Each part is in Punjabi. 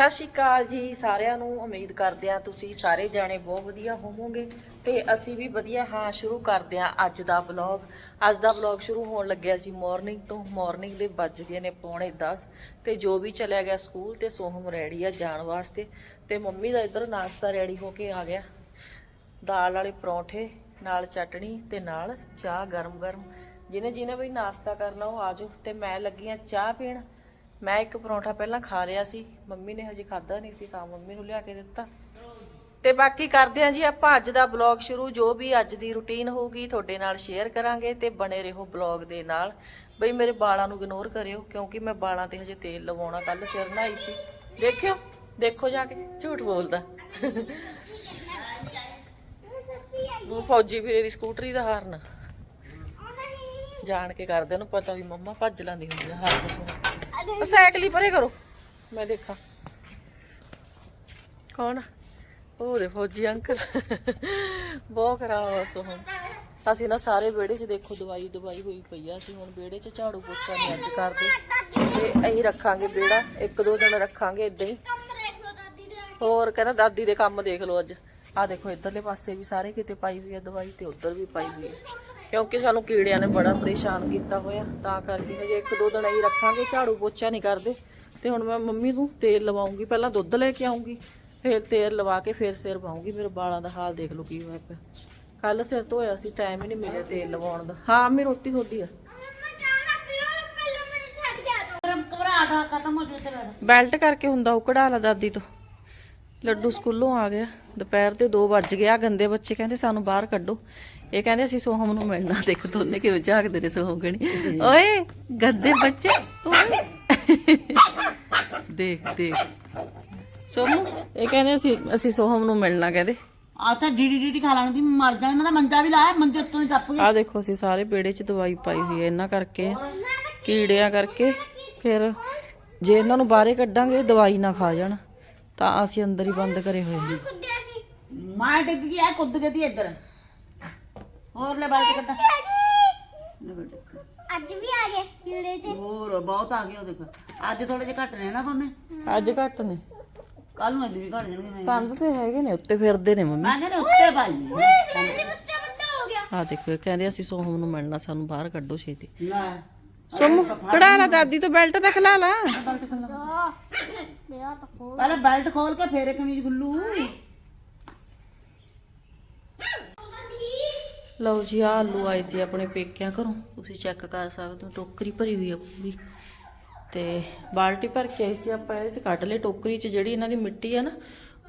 ਸਤਿ ਸ਼੍ਰੀ ਅਕਾਲ ਜੀ, ਸਾਰਿਆਂ ਨੂੰ ਉਮੀਦ ਕਰਦੇ ਆ ਤੁਸੀਂ ਸਾਰੇ ਜਾਣੇ ਬਹੁਤ ਵਧੀਆ ਹੋਵੋਗੇ ਤੇ ਅਸੀਂ ਵੀ ਵਧੀਆ, ਹਾਂ, ਸ਼ੁਰੂ ਕਰਦੇ ਆ ਅੱਜ ਦਾ ਵਲੌਗ ਅੱਜ ਦਾ ਵਲੌਗ ਸ਼ੁਰੂ ਹੋਣ ਲੱਗਿਆ ਸੀ ਮਾਰਨਿੰਗ ਤੋਂ ਮਾਰਨਿੰਗ ਦੇ ਵੱਜ ਗਏ ਨੇ ਪੌਣੇ 10 ਤੇ ਜੋ ਵੀ ਚਲਿਆ ਗਿਆ ਸਕੂਲ ਤੇ ਸੋਹਮ ਰੈਡੀ ਆ ਜਾਣ ਵਾਸਤੇ ਤੇ ਮੰਮੀ ਦਾ ਇੱਧਰ ਨਾਸ਼ਤਾ ਰੈਡੀ ਹੋ ਕੇ ਆ ਗਿਆ। ਦਾਲ ਵਾਲੇ ਪਰੌਂਠੇ, ਨਾਲ ਚਟਣੀ ਤੇ ਨਾਲ ਚਾਹ ਗਰਮ-ਗਰਮ। ਜਿਹਨੇ ਜਿਹਨੇ ਵੀ ਨਾਸ਼ਤਾ ਕਰਨਾ ਉਹ ਆਜੋ ਤੇ ਮੈਂ ਲੱਗੀ ਆ ਚਾਹ ਪੀਣ। ਮੈਂ ਇੱਕ ਪਰੌਂਠਾ ਪਹਿਲਾਂ ਖਾ ਲਿਆ ਸੀ, ਮੰਮੀ ਨੇ ਹਜੇ ਖਾਦਾ ਨਹੀਂ ਸੀ ਤਾਂ ਮੰਮੀ ਨੂੰ ਲਿਆ ਕੇ ਦਿੱਤਾ। ਤੇ ਬਾਕੀ ਕਰਦੇ ਆ ਜੀ, ਆਪਾਂ ਅੱਜ ਦਾ ਬਲੌਗ ਸ਼ੁਰੂ। ਜੋ ਵੀ ਅੱਜ ਦੀ ਰੁਟੀਨ ਹੋਊਗੀ ਤੁਹਾਡੇ ਨਾਲ ਸ਼ੇਅਰ ਕਰਾਂਗੇ ਤੇ ਬਣੇ ਰਹੋ ਬਲੌਗ ਦੇ ਨਾਲ। ਬਈ ਮੇਰੇ ਵਾਲਾਂ ਨੂੰ ਇਗਨੋਰ ਕਰਿਓ, ਕਿਉਂਕਿ ਮੈਂ ਵਾਲਾਂ ਤੇ ਹਜੇ ਤੇਲ ਲਵਾਉਣਾ ਕੱਲ ਸਿਰ ਨਹਾਈ ਸੀ। ਦੇਖਿਓ, ਦੇਖੋ ਜਾ ਕੇ, ਝੂਠ ਬੋਲਦਾ। ਉਹ ਫੌਜੀ ਵੀਰੇ ਦੀ ਸਕੂਟਰੀ ਦਾ ਹਾਰਨ। ਜਾਣ ਕੇ ਕਰਦੇ ਉਹਨੂੰ ਪਤਾ ਵੀ ਮੰਮਾ ਭੱਜ ਲਾਂਦੀ ਹੁੰਦੀ ਆ ਹਾਰਨ ਸੁਣ ਉਹ ਸਾਈਕਲ ਹੀ ਪਰੇ ਕਰੋ। ਮੈਂ ਦੇਖਾਂ। ਕੌਣ ਉਹ ਦੇ ਫੌਜੀ ਅੰਕਲ। ਬਹੁਤ ਖਰਾਬ ਆ ਸੋਹਣ ਅਸੀਂ ਨਾ ਸਾਰੇ ਵਿਹੜੇ 'ਚ ਦੇਖੋ, ਦਵਾਈ ਦਵਾਈ ਹੋਈ ਪਈ ਆ। ਅਸੀਂ ਹੁਣ ਵਿਹੜੇ 'ਚ ਝਾੜੂ ਪੋਚਾ ਨਹੀਂ ਅੱਜ ਕਰਦੇ। ਤੇ ਅਸੀਂ ਰੱਖਾਂਗੇ ਵਿਹੜਾ। ਇੱਕ ਦੋ ਦਿਨ ਰੱਖਾਂਗੇ ਇਦਾਂ ਹੀ। ਹੋਰ ਕਹਿੰਦਾ, ਦਾਦੀ ਦੇ ਕੰਮ ਦੇਖ ਲਓ ਅੱਜ। ਆ ਦੇਖੋ, ਇਧਰਲੇ ਪਾਸੇ ਵੀ ਸਾਰੇ ਕਿਤੇ ਪਾਈ ਹੋਈ ਆ ਦਵਾਈ ਤੇ ਉਧਰ ਵੀ ਪਾਈ ਹੋਈ ਆ। ਕਿਉਂਕਿ ਸਾਨੂੰ ਕੀੜਿਆਂ ਨੇ ਬੜਾ ਪਰੇਸ਼ਾਨ ਕੀਤਾ ਹੋਇਆ ਤਾਂ ਕਰਕੇ ਹਜੇ ਇੱਕ ਦੋ ਦਿਨ ਅਸੀਂ ਰੱਖਾਂਗੇ ਝਾੜੂ ਪੋਚਾ ਨਹੀਂ ਕਰਦੇ। ਤੇ ਹੁਣ ਮੈਂ ਮੰਮੀ ਨੂੰ ਤੇਲ ਲਵਾਉਂਗੀ ਪਹਿਲਾਂ ਦੁੱਧ ਲੈ ਕੇ ਆਉਂਗੀ ਫਿਰ ਤੇਲ ਲਵਾ ਕੇ ਫਿਰ ਸਿਰ ਪਾਉਂਗੀ ਮੇਰੇ ਵਾਲਾਂ ਦਾ ਹਾਲ ਦੇਖ ਲਓ ਕੀ ਹੋਇਆ ਪਿਆ। ਕੱਲ ਸਿਰ ਧੋਇਆ ਸੀ ਟਾਈਮ ਹੀ ਨਹੀਂ ਮਿਲਿਆ ਤੇਲ ਲਵਾਉਣ ਦਾ। ਹਾਂ ਮੇਰੀ ਰੋਟੀ ਤੁਹਾਡੀ ਆ। ਹੋ ਬੈਲਟ ਕਰਕੇ ਹੁੰਦਾ ਉਹ ਕਢਾ ਲਾ ਦਾਦੀ ਤੋਂ। ਲੱਡੂ ਸਕੂਲੋਂ ਆ ਗਿਆ। ਦੁਪਹਿਰ ਦੇ 2 ਵੱਜ ਗਏ ਆ ਗੰਦੇ ਬੱਚੇ ਕਹਿੰਦੇ ਸਾਨੂੰ ਬਾਹਰ ਕੱਢੋ। ਇਹ ਕਹਿੰਦੇ ਅਸੀਂ ਸੋਹਮ ਨੂੰ ਮਿਲਣਾ। ਦੇਖ ਦੋਨੇ ਕਿਵੇਂ ਝਾਕਦੇ ਨੇ ਸੋਹਮ ਗਣੀ ਓਏ ਗੰਦੇ ਬੱਚੇ ਓਏ। ਦੇਖ ਦੇਖ। ਸੋਹਮ ਇਹ ਕਹਿੰਦੇ ਅਸੀਂ ਅਸੀਂ ਸੋਹਮ ਨੂੰ ਮਿਲਣਾ ਕਹਿੰਦੇ। ਆ ਤਾਂ ਡੀਡੀ ਡੀਡੀ ਖਾ ਲੈਣ ਦੀ ਮਰ ਜਾਣ ਇਹਨਾਂ ਦਾ ਮੰਜਾ ਵੀ ਲਾਇਆ ਮੰਜੇ ਉੱਤੋਂ ਹੀ ਟੱਪ ਗਿਆ ਆ ਦੇਖੋ ਅਸੀਂ ਸਾਰੇ ਬੇੜੇ 'ਚ ਦਵਾਈ ਪਾਈ ਹੋਈ ਹੈ ਇਹਨਾਂ ਕਰਕੇ ਕੀੜਿਆਂ ਕਰਕੇ। ਫਿਰ ਜੇ ਇਹਨਾਂ ਨੂੰ ਬਾਹਰੇ ਕੱਢਾਂਗੇ ਦਵਾਈ ਨਾ ਖਾ ਜਾਣ ਤਾਂ ਅਸੀਂ ਅੰਦਰ ਹੀ ਬੰਦ ਕਰੇ ਹੋਏ ਨੇ ਮਾਂ ਡਿੱਗ ਗਿਆ ਕੁੱਦ ਗਈ ਇੱਧਰ। ਹੋਰ ਲੈ ਬਾਲਟੀ ਕੱਟਾ ਲੈ ਬੇਟਾ। ਅੱਜ ਵੀ ਆ ਗਏ ਕੀੜੇ ਚ ਹੋਰ ਬਹੁਤ ਆ ਗਿਆ ਉਹ ਦੇਖ। ਅੱਜ ਥੋੜੇ ਜਿਹਾ ਘੱਟ ਨੇ ਨਾ ਭਾਵੇਂ ਅੱਜ ਘੱਟ ਨੇ। ਕੱਲ ਨੂੰ ਇਦਾਂ ਵੀ ਘੱਟ ਜਾਣਗੇ ਮੈਂ। ਕੰਧ ਤੇ ਹੈਗੇ ਨੇ ਉੱਤੇ ਫਿਰਦੇ ਨੇ ਮੰਮੀ। ਮੈਂ ਕਹਿੰਦਾ ਉੱਤੇ ਪਾਈ ਮੇਰੇ ਬੱਚਾ ਵੱਡਾ ਹੋ ਗਿਆ। ਆ ਦੇਖੋ ਇਹ ਕਹਿੰਦੇ ਅਸੀਂ ਸੋਹਮ ਨੂੰ ਮਿਲਣਾ ਸਾਨੂੰ ਬਾਹਰ ਕੱਢੋ ਛੇਤੀ। ਲੈ। ਸੋਮ ਕਢਾ ਲਾ ਦਾਦੀ ਤੋਂ ਬੈਲਟ ਤੱਕ ਲਾ ਲਾ। ਤਾਂ ਪਹਿਲਾਂ ਬੈਲਟ ਖੋਲ ਕੇ ਫੇਰ ਕਮੀਜ਼ ਗੁੱਲੂ ਲਓ ਜੀ, ਆਹ ਆਲੂ ਆਏ ਸੀ ਆਪਣੇ ਪੇਕਿਆਂ ਘਰੋਂ। ਤੁਸੀਂ ਚੈੱਕ ਕਰ ਸਕਦੇ ਹੋ, ਟੋਕਰੀ ਭਰੀ ਹੋਈ ਆ ਪੂਰੀ। ਤੇ ਬਾਲਟੀ ਭਰ ਕੇ ਆਈ ਸੀ ਆਪਾਂ, ਇਹਦੇ ਚ ਕੱਢ ਲਏ। ਟੋਕਰੀ ਚ ਜਿਹੜੀ ਇਹਨਾਂ ਦੀ ਮਿੱਟੀ ਆ ਨਾ,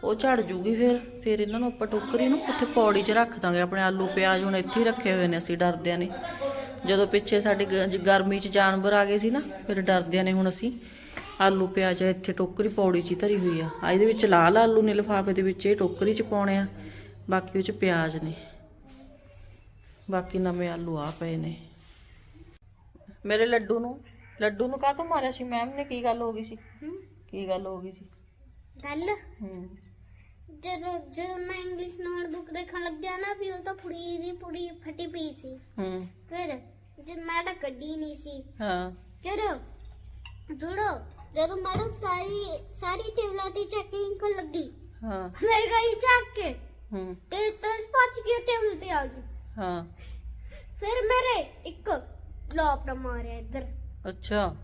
ਉਹ ਝੜ ਜੂਗੀ ਫਿਰ। ਫਿਰ ਇਹਨਾਂ ਨੂੰ ਆਪਾਂ ਟੋਕਰੀ ਨੂੰ ਉੱਥੇ ਪੌੜੀ 'ਚ ਰੱਖ ਦਾਂਗੇ। ਆਪਣੇ ਆਲੂ, ਪਿਆਜ਼ ਹੁਣ ਇੱਥੇ ਹੀ ਰੱਖੇ ਹੋਏ ਨੇ, ਅਸੀਂ ਡਰਦਿਆਂ ਨੇ। ਜਦੋਂ ਪਿੱਛੇ ਸਾਡੇ ਗਰਮੀ 'ਚ ਜਾਨਵਰ ਆ ਗਏ ਸੀ ਨਾ, ਫਿਰ ਡਰਦਿਆਂ ਨੇ ਹੁਣ ਅਸੀਂ ਆਲੂ, ਪਿਆਜ਼ ਇੱਥੇ ਟੋਕਰੀ ਪੌੜੀ 'ਚ ਹੀ ਧਰੀ ਹੋਈ ਆ। ਆ ਇਹਦੇ ਵਿੱਚ ਲਾਲ ਆਲੂ ਨੇ ਲਿਫਾਫੇ ਦੇ ਵਿੱਚ, ਇਹ ਟੋਕਰੀ 'ਚ ਪਾਉਣੇ ਆ। ਬਾਕੀ ਉਹ 'ਚ ਪਿਆਜ਼ ਨੇ। ਬਾਕੀ ਨਵੇਂ ਆਲੂ ਆ ਪਏ ਨੇ। ਮੇਰੇ ਲੱਡੂ ਨੂੰ ਲੱਡੂ ਨੂੰ ਕਾਹਤੋਂ ਮਾਰਿਆ ਸੀ? ਮੈਮ ਨੇ ਕੀ ਗੱਲ ਹੋ ਗਈ ਸੀ? ਕੀ ਗੱਲ ਹੋ ਗਈ ਸੀ? ਗੱਲ? ਹੂੰ। ਜਦੋਂ ਜਦੋਂ ਮੈਂ ਇੰਗਲਿਸ਼ ਨੋਟਬੁੱਕ ਦੇਖਣ ਲੱਗਿਆ ਨਾ ਵੀ ਉਹ ਤਾਂ ਪੂਰੀ ਦੀ ਪੂਰੀ ਫਟੀ ਪਈ ਸੀ। ਹੂੰ। ਫਿਰ ਜੇ ਮੈਂ ਤਾਂ ਕੱਢੀ ਨਹੀਂ ਸੀ। ਹਾਂ। ਜਦੋਂ ਜਦੋਂ ਜਦੋਂ ਮੈਡਮ ਸਾਰੀ ਸਾਰੀ ਟੇਬਲਾਂ ਤੇ ਚੈਕਿੰਗ ਕਰਨ ਲੱਗੀ ਹਾਂ। ਮੈਂ ਗਈ ਚੱਕ ਕੇ ਹੂੰ। ਤੇ ਤਸ ਪਹੁੰਚ ਗਈ ਟੇਬਲ ਤੇ ਆ ਗਈ। ਹਾਂ। ਫਿਰ ਮੇਰੇ ਇੱਕ ਲੋਪ ਮਾਰਿਆ ਇੱਧਰ। ਅੱਛਾ।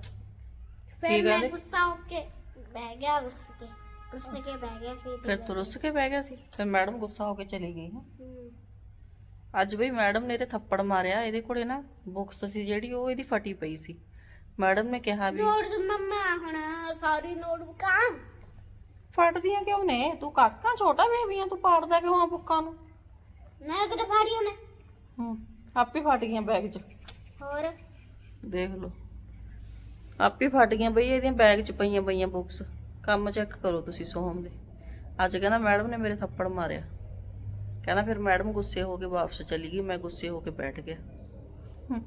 ਫਿਰ ਗੱਲ ਮੈਂ ਹੈ? ਗੁੱਸਾ ਹੋ ਕੇ ਬਹਿ ਗਿਆ ਰੁੱਸ ਕੇ। ਰੁੱਸ ਕੇ ਬਹਿ ਗਿਆ ਸੀ ਫਿਰ ਤੂੰ ਰੁੱਸ ਕੇ ਬਹਿ ਗਿਆ ਸੀ? ਫਿਰ ਮੈਡਮ ਗੁੱਸਾ ਹੋ ਕੇ ਚਲੀ ਗਈ ਹੈਂ। ਹਮ, ਅੱਜ ਬਈ ਮੈਡਮ ਨੇ ਤੇ ਥੱਪੜ ਮਾਰਿਆ ਇਹਦੇ ਕੋਲੇ ਨਾ ਬੁੱਕਸ ਸੀ ਜਿਹੜੀ ਉਹ ਇਹਦੀ ਫਟੀ ਪਈ ਸੀ। ਮੈਡਮ ਨੇ ਕਿਹਾ ਵੀ ਜੋੜ ਦੇ ਮੰਮਾ ਹੁਣ ਸਾਰੀ ਨੋਟਬੁੱਕਾਂ। ਫਟਦੀਆਂ ਕਿਉਂ ਨੇ? ਤੂੰ ਕਾਕਾ ਛੋਟਾ ਬੇਬੀ ਆ ਤੂੰ ਪਾੜਦਾ ਕਿਉਂ ਆ ਬੁੱਕਾਂ ਨੂੰ? ਮੈਂ ਕਿਤੇ ਫਾੜੀ ਉਹਨੇ? ਹੂੰ ਆਪੇ ਫਟ ਗਈਆਂ ਬੈਗ 'ਚ। ਹੋਰ? ਦੇਖ ਲਓ। ਆਪੇ ਫਟ ਗਈਆਂ ਬਈ ਇਹਦੀਆਂ ਬੈਗ 'ਚ ਪਈਆਂ ਪਈਆਂ ਬੁੱਕਸ ਕੰਮ ਚੈੱਕ ਕਰੋ ਤੁਸੀਂ ਸੋਹਮ ਦੇ। ਅੱਜ ਕਹਿੰਦਾ ਮੈਡਮ ਨੇ ਮੇਰੇ ਥੱਪੜ ਮਾਰਿਆ। ਕਹਿੰਦਾ ਫਿਰ ਮੈਡਮ ਗੁੱਸੇ ਹੋ ਕੇ ਵਾਪਸ ਚਲੀ ਗਈ ਮੈਂ ਗੁੱਸੇ ਹੋ ਕੇ ਬੈਠ ਗਿਆ। ਹੂੰ,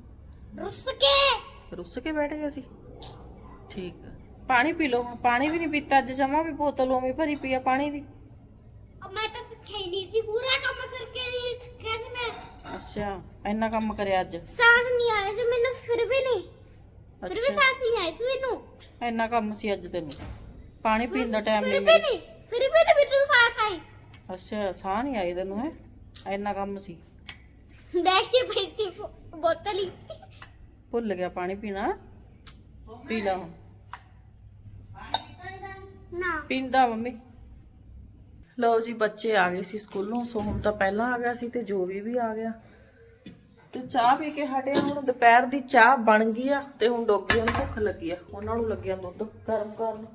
ਰੁੱਸ ਕੇ? ਰੁੱਸ ਕੇ ਬੈਠ ਗਿਆ ਸੀ। ਠੀਕ ਆ। ਪਾਣੀ ਪੀ ਲਓ ਹੁਣ ਪਾਣੀ ਵੀ ਨਹੀਂ ਪੀਤਾ ਅੱਜ ਜਮਾ ਵੀ ਬੋਤਲ ਉਵੇਂ ਭਰੀ ਪਈ ਆ ਪਾਣੀ ਦੀ। ਅਬ ਮੈਂ ਤਾਂ ਖਈ ਨਹੀਂ ਸੀ ਪੂਰਾ ਕੰਮ ਕਰਕੇ ਨਹੀਂ ਥੱਕਿਆ ਸੀ ਮੈਂ ਅੱਛਾ ਇੰਨਾ ਕੰਮ ਕਰਿਆ ਅੱਜ? ਸਾਹ ਨਹੀਂ ਆਇਆ ਸੀ ਮੈਨੂੰ ਫਿਰ ਵੀ ਨਹੀਂ। ਫਿਰ ਵੀ ਅੱਛਾ। ਸਾਹ ਨਹੀਂ ਆਈ ਸੀ ਮੈਨੂੰ। ਇੰਨਾ ਕੰਮ ਸੀ ਅੱਜ ਤੈਨੂੰ? ਪਾਣੀ ਪੀਣ ਦਾ ਟਾਈਮ ਨਹੀਂ ਫਿਰ ਵੀ ਨਹੀਂ ਫਿਰ ਵੀ ਨਹੀਂ ਬਿੱਟੂ ਸਾਸ ਆਈ। ਅੱਛਾ ਸਾਹ ਨਹੀਂ ਆਈ ਤੈਨੂੰ ਹੈ? ਇੰਨਾ ਕੰਮ ਸੀ। ਬੈਗ 'ਚ ਪਈ ਸੀ ਫੋ- ਬੋਤਲ ਹੀ। ਭੁੱਲ ਗਿਆ ਪਾਣੀ ਪੀਣਾ। ਪੀ ਲਾ ਹੁਣ। ਨਾ। ਪੀਂਦਾ ਮੰਮੀ। ਲਓ ਜੀ, ਬੱਚੇ ਆ ਗਏ ਸੀ ਸਕੂਲੋਂ, ਸੋ ਹੁਣ ਤਾਂ ਪਹਿਲਾਂ ਆ ਗਿਆ ਸੀ ਤੇ ਜੋ ਵੀ ਵੀ ਆ ਗਿਆ। ਤੇ ਚਾਹ ਪੀ ਕੇ ਹਟਿਆ ਹੁਣ ਦੁਪਹਿਰ ਦੀ ਚਾਹ ਬਣ ਗਈ ਆ ਤੇ ਹੁਣ ਡੋਗੀਆਂ ਨੂੰ ਭੁੱਖ ਲੱਗੀ ਆ। ਉਹਨਾਂ ਨੂੰ ਲੱਗਿਆ ਦੁੱਧ ਗਰਮ ਕਰਨ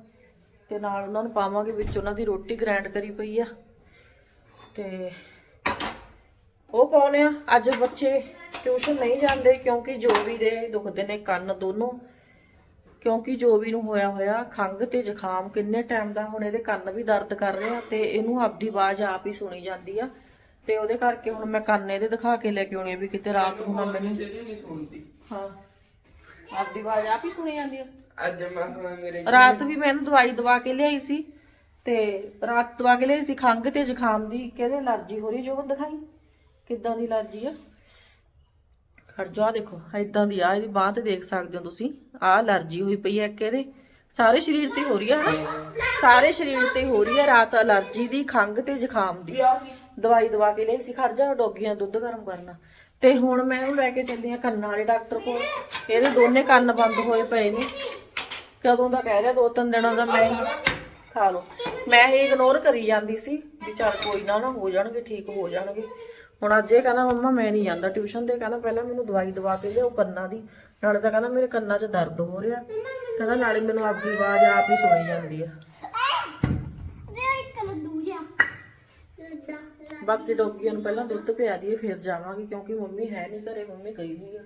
ਤੇ ਨਾਲ ਉਹਨਾਂ ਨੂੰ ਪਾਵਾਂਗੇ ਵਿੱਚ, ਉਹਨਾਂ ਦੀ ਰੋਟੀ ਗ੍ਰਾਈਂਡ ਕਰੀ ਪਈ ਆ। ਤੇ ਉਹ ਪਾਉਨੇ ਆ। ਅੱਜ ਬੱਚੇ ਟਿਊਸ਼ਨ ਨਹੀਂ ਜਾਂਦੇ ਕਿਉਂਕਿ ਜੋ ਵੀ ਦੇ ਦੁਖਦੇ ਨੇ ਕੰਨ ਦੋਨੋਂ। ਕਿਉਂਕਿ ਜੋ ਵੀ ਨੂੰ ਹੋਇਆ ਹੋਇਆ ਖੰਘ ਤੇ ਜ਼ੁਕਾਮ ਕਿੰਨੇ ਟਾਈਮ ਦਾ ਹੁਣ ਇਹਦੇ ਕੰਨ ਵੀ ਦਰਦ ਕਰ ਰਹੇ ਆ ਤੇ ਇਹਨੂੰ ਆਪਦੀ ਆਵਾਜ਼ ਆਪ ਹੀ ਸੁਣੀ ਜਾਂਦੀ ਆ। ਤੇ ਉਹਦੇ ਕਰਕੇ ਹੁਣ ਮੈਂ ਕੰਨ ਇਹਦੇ ਦਿਖਾ ਕੇ ਲੈ ਕੇ ਆਉਣੀ ਆ ਵੀ ਕਿਤੇ ਰਾਤ ਨੂੰ ਨਾ ਮੈਨੂੰ ਹਾਂ। ਆਪਦੀ ਆਵਾਜ਼ ਆਪ ਹੀ ਸੁਣੀ ਜਾਂਦੀ ਆ। ਅੱਜ ਮੈਂ ਹੁਣ ਮੇਰੇ ਰਾਤ ਵੀ ਮੈਂ ਇਹਨੂੰ ਦਵਾਈ ਦਵਾ ਕੇ ਲਿਆਈ ਸੀ ਤੇ ਰਾਤ ਦਵਾ ਕੇ ਲਿਆਈ ਸੀ ਖੰਘ ਤੇ ਜ਼ੁਕਾਮ ਦੀ ਕਹਿੰਦੇ ਅਲਰਜੀ ਹੋ ਰਹੀ ਜੋ ਦਿਖਾਈ। ਕਿੱਦਾਂ ਦੀ ਅਲਰਜੀ ਆ? ਖੜ ਜਾ ਦੇਖੋ ਇਦਾਂ ਦੀ ਆ ਇਹਦੀ ਬਾਹ ਤੇ ਦੇਖ ਸਕਦੇ ਹੋ ਤੁਸੀਂ ਆ ਅਲਰਜੀ ਹੋਈ ਪਈ ਹੈ ਕਿ ਇਹਦੇ। ਸਾਰੇ ਸਰੀਰ ਤੇ ਹੋ ਰਹੀ ਹੈ, ਹਨਾ? ਸਾਰੇ ਸਰੀਰ ਤੇ ਹੋ ਰਹੀ ਹੈ ਰਾਤ ਅਲਰਜੀ ਦੀ, ਖੰਘ ਤੇ ਜ਼ੁਕਾਮ ਦੀ। ਦਵਾਈ ਦਵਾ ਕੇ ਲਈ ਸੀ, ਖੜ ਜਾ ਡੋਗੀਆਂ ਦੁੱਧ ਗਰਮ ਕਰਨਾ। ਤੇ ਹੁਣ ਮੈਂ ਇਹਨੂੰ ਲੈ ਕੇ ਚੱਲੀ ਆ ਕੰਨਾਂ ਵਾਲੇ ਡਾਕਟਰ ਕੋਲ। ਇਹਦੇ ਦੋਨੇ ਕੰਨ ਬੰਦ ਹੋਏ ਪਏ ਨੇ। ਕਦੋਂ ਦਾ ਕਹਿ ਰਿਹਾ, ਦੋ ਤਿੰਨ ਦਿਨਾਂ ਦਾ ਮੈਂ ਹੀ ਖਾ ਲਓ। ਮੈਂ ਇਹ ਇਗਨੋਰ ਕਰੀ ਜਾਂਦੀ ਸੀ ਵੀ ਚੱਲ ਕੋਈ ਨਾ ਨਾ ਹੋ ਜਾਣਗੇ, ਠੀਕ ਹੋ ਜਾਣਗੇ। ਹੁਣ ਅੱਜ ਇਹ ਕਹਿੰਦਾ, ਮੰਮਾ, ਮੈਂ ਨਹੀਂ ਜਾਂਦਾ ਟਿਊਸ਼ਨ ਤੇ। ਕਹਿੰਦਾ, ਪਹਿਲਾਂ ਮੈਨੂੰ ਦਵਾਈ ਦਵਾ ਕੇ ਲਿਆਓ ਕੰਨਾਂ ਦੀ। ਨਾਲੇ ਤਾਂ ਕਹਿੰਦਾ, ਮੇਰੇ ਕੰਨਾਂ 'ਚ ਦਰਦ ਹੋ ਰਿਹਾ। ਕਹਿੰਦਾ, ਨਾਲੇ ਮੈਨੂੰ ਆਪਦੀ ਆਵਾਜ਼ ਆਪ ਹੀ ਸੁਣੀ ਜਾਂਦੀ ਆ। ਬਾਕੀ ਡੋਗੀਆਂ ਨੂੰ ਪਹਿਲਾਂ ਦੁੱਧ ਪਿਆ ਦਈਏ, ਫਿਰ ਜਾਵਾਂਗੇ, ਕਿਉਂਕਿ ਮੰਮੀ ਹੈ ਨਹੀਂ ਘਰੇ, ਮੰਮੀ ਗਈ ਹੋਈ ਆ।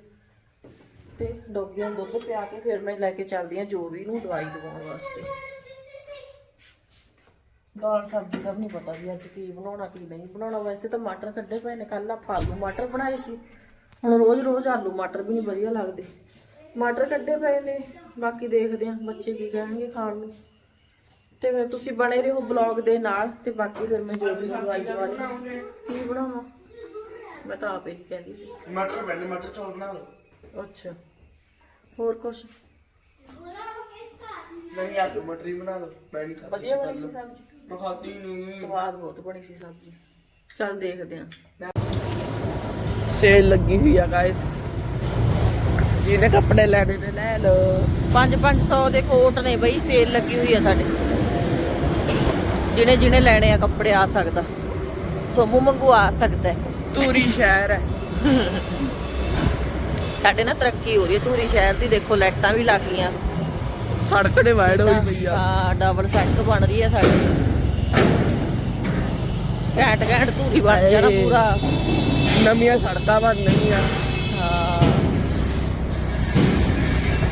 ਤੇ ਡੋਗੀਆਂ ਨੂੰ ਦੁੱਧ ਪਿਆ ਕੇ ਫਿਰ ਮੈਂ ਲੈ ਕੇ ਚੱਲਦੀ ਆ ਜੋ ਵੀ ਨੂੰ ਦਵਾਈ ਦਵਾਉਣ ਵਾਸਤੇ। ਦਾਲ ਸਬਜ਼ੀ ਦਾ ਵੀ ਨਹੀਂ ਪਤਾ ਵੀ ਅੱਜ ਕੀ ਬਣਾਉਣਾ ਕੀ ਨਹੀਂ ਬਣਾਉਣਾ। ਵੈਸੇ ਤਾਂ ਮਟਰ ਕੱਢੇ ਪਏ ਨੇ ਕੱਲ ਆਪਾਂ ਆਲੂ ਮਟਰ ਬਣਾਏ ਸੀ। ਹੁਣ ਰੋਜ਼ ਰੋਜ਼ ਆਲੂ ਮਟਰ ਵੀ ਨਹੀਂ ਵਧੀਆ ਲੱਗਦੇ। ਮਟਰ ਕੱਢੇ ਪਏ ਨੇ ਬਾਕੀ ਦੇਖਦੇ ਆ ਬੱਚੇ ਕੀ ਕਹਿਣਗੇ ਖਾਣ ਨੂੰ। ਤੇ ਫਿਰ ਤੁਸੀਂ ਬਣੇ ਰਹੋ ਬਲੌਗ ਦੇ ਨਾਲ ਤੇ ਬਾਕੀ ਫਿਰ ਮੈਂ ਜੋ ਵੀ ਦਵਾਈ ਦਵਾ ਲਈ ਕੀ ਬਣਾਵਾਂ? ਮੈਂ ਤਾਂ ਆਪੇ ਹੀ ਕਹਿੰਦੀ ਸੀ। ਮਟਰ ਪੈਣੇ ਮਟਰ ਚੌਲ ਬਣਾ ਲਓ। ਅੱਛਾ ਹੋਰ ਕੁਛ? ਨਹੀਂ ਆਲੂ ਮਟਰ ਹੀ ਬਣਾ ਲਓ ਮੈਂ ਨਹੀਂ ਖਾਦੀ ਵਧੀਆ ਬਣੀ ਸਬਜ਼ੀ? ਖਾਦੀ ਨਹੀਂ ਸਵਾਦ ਬਹੁਤ ਬਣੀ ਸੀ ਸਬਜ਼ੀ। ਚੱਲ ਦੇਖਦੇ ਆਂ। ਸੇਲ ਲੱਗੀ ਹੋਈ ਆ ਗਾਇਸ ਜਿਹਨੇ ਕੱਪੜੇ ਲੈਣੇ ਨੇ ਲੈ ਲਓ। 5-500 ਦੇ ਕੋਟ ਨੇ ਬਈ ਸੇਲ ਲੱਗੀ ਹੋਈ ਆ ਸਾਡੇ। ਜਿਹਨੇ ਜਿਹਨੇ ਲੈਣੇ ਆ ਕੱਪੜੇ ਆ ਸਕਦਾ। ਸੋਮੂ ਮੰਗੂ ਆ ਸਕਦਾ। ਤੂਰੀ ਸ਼ਹਿਰ ਹੈ। ਸਾਡੇ ਨਾਲ ਤਰੱਕੀ ਹੋ ਰਹੀ ਹੈ। ਧੂਰੀ ਸ਼ਹਿਰ ਦੀ ਦੇਖੋ ਲਾਈਟਾਂ ਵੀ ਲੱਗ ਗਈਆਂ। ਸੜਕ ਡਿਵਾਈਡ ਹੋਈ ਪਈ ਆ। ਹਾਂ ਡਬਲ ਸੜਕ ਬਣ ਰਹੀ ਹੈ ਸਾਡੀ। ਘੈਂਟ ਘੈਂਟ ਧੂਰੀ ਬਣ ਜਾਣਾ ਹਾਏ। ਪੂਰਾ। ਨਵੀਆਂ ਸੜਕਾਂ ਬਣ ਹਾਂ।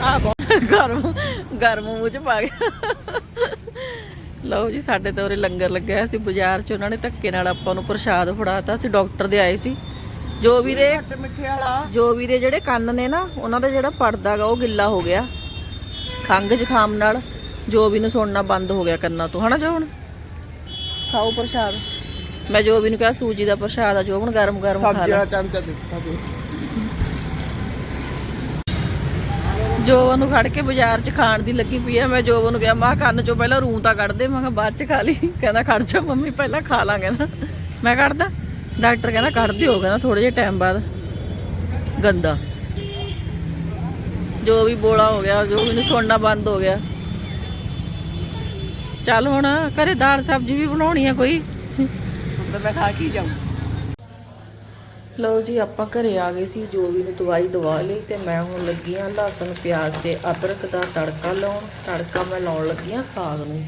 ਆ ਗਰਮ ਗਰਮ ਮੂੰਹ ਚ ਪਾ ਗਿਆ ਲਓ ਜੀ ਸਾਡੇ ਤੇ ਉਰੇ ਲੰਗਰ ਲੱਗਿਆ ਹੋਇਆ ਸੀ ਬਾਜ਼ਾਰ ਚ ਉਹਨਾਂ ਨੇ ਧੱਕੇ ਨਾਲ ਆਪਾਂ ਨੂੰ ਪ੍ਰਸ਼ਾਦ ਫੜਾਤਾ ਅਸੀਂ ਡਾਕਟਰ ਦੇ ਆਏ ਸੀ। ਜੋ ਵੀ ਦੇ ਮਿੱਠੇ ਵਾਲਾ। ਜੋ ਵੀ ਦੇ ਜਿਹੜੇ ਕੰਨ ਨੇ ਨਾ ਉਹਨਾਂ ਦਾ ਜਿਹੜਾ ਪਰਦਾ ਗਾ ਉਹ ਗਿੱਲਾ ਹੋ ਗਿਆ। ਖੰਘ ਜ਼ੁਕਾਮ ਨਾਲ ਜੋ ਵੀ ਨੂੰ ਸੁਣਨਾ ਬੰਦ ਹੋ ਗਿਆ ਕੰਨਾਂ ਤੋਂ। ਹਨਾ ਜੋ ਹੁਣ? ਖਾਓ ਪ੍ਰਸ਼ਾਦ। ਮੈਂ ਜੋ ਵੀ ਨੂੰ ਕਿਹਾ ਸੂਜੀ ਦਾ ਪ੍ਰਸ਼ਾਦ ਆ ਜੋ ਹੁਣ ਗਰਮ ਗਰਮ ਖਾ ਸਬਜ਼ੀ ਲੈ ਦਾ ਚਮਚਾ ਦਿੱਤਾ ਤੂੰ। ਜੋ ਨੂੰ ਖੜ ਕੇ ਬਾਜ਼ਾਰ 'ਚ ਖਾਣ ਦੀ ਲੱਗੀ ਪਈ ਆ। ਮੈਂ ਜੋ ਨੂੰ ਕਿਹਾ ਮਾਂ ਕੰਨ 'ਚੋਂ ਪਹਿਲਾਂ ਰੂੰ ਤਾਂ ਕੱਢ ਦੇ। ਮੈਂ ਕਿਹਾ ਬਾਅਦ 'ਚ ਖਾ ਲਈ। ਕਹਿੰਦਾ ਖੜ ਜਾ ਮੰਮੀ ਪਹਿਲਾਂ ਖਾ ਲਾਂਗੇ ਨਾ ਮੈਂ ਕੱਢਦਾ ਡਾਕਟਰ ਕਹਿੰਦਾ ਕੱਢ ਦਿਓ ਕਹਿੰਦਾ ਥੋੜੇ ਜਿਹੇ ਟਾਈਮ ਬਾਅਦ। ਗੰਦਾ। ਜੋ ਵੀ ਬੋਲਾ ਹੋ ਗਿਆ ਜੋ ਵੀ ਨੂੰ ਸੁਣਨਾ ਬੰਦ ਹੋ ਗਿਆ। ਚੱਲ ਹੁਣ ਘਰੇ ਦਾਲ ਸਬਜ਼ੀ ਵੀ ਬਣਾਉਣੀ ਆ ਕੋਈ। ਤਾਂ ਮੈਂ ਖਾ ਕੇ ਜਾਉਂ ਲਓ ਜੀ, ਆਪਾਂ ਘਰੇ ਆ ਗਏ ਸੀ, ਜੋ ਵੀ ਨੂੰ ਦਵਾਈ ਦਵਾ ਲਈ ਤੇ ਮੈਂ ਹੁਣ ਲੱਗੀ ਆ ਲਸਣ, ਪਿਆਜ਼ ਤੇ ਅਦਰਕ ਦਾ ਤੜਕਾ ਲਾਉਣ। ਤੜਕਾ ਮੈਂ ਲਾਉਣ ਲੱਗੀ ਆ ਸਾਗ ਨੂੰ।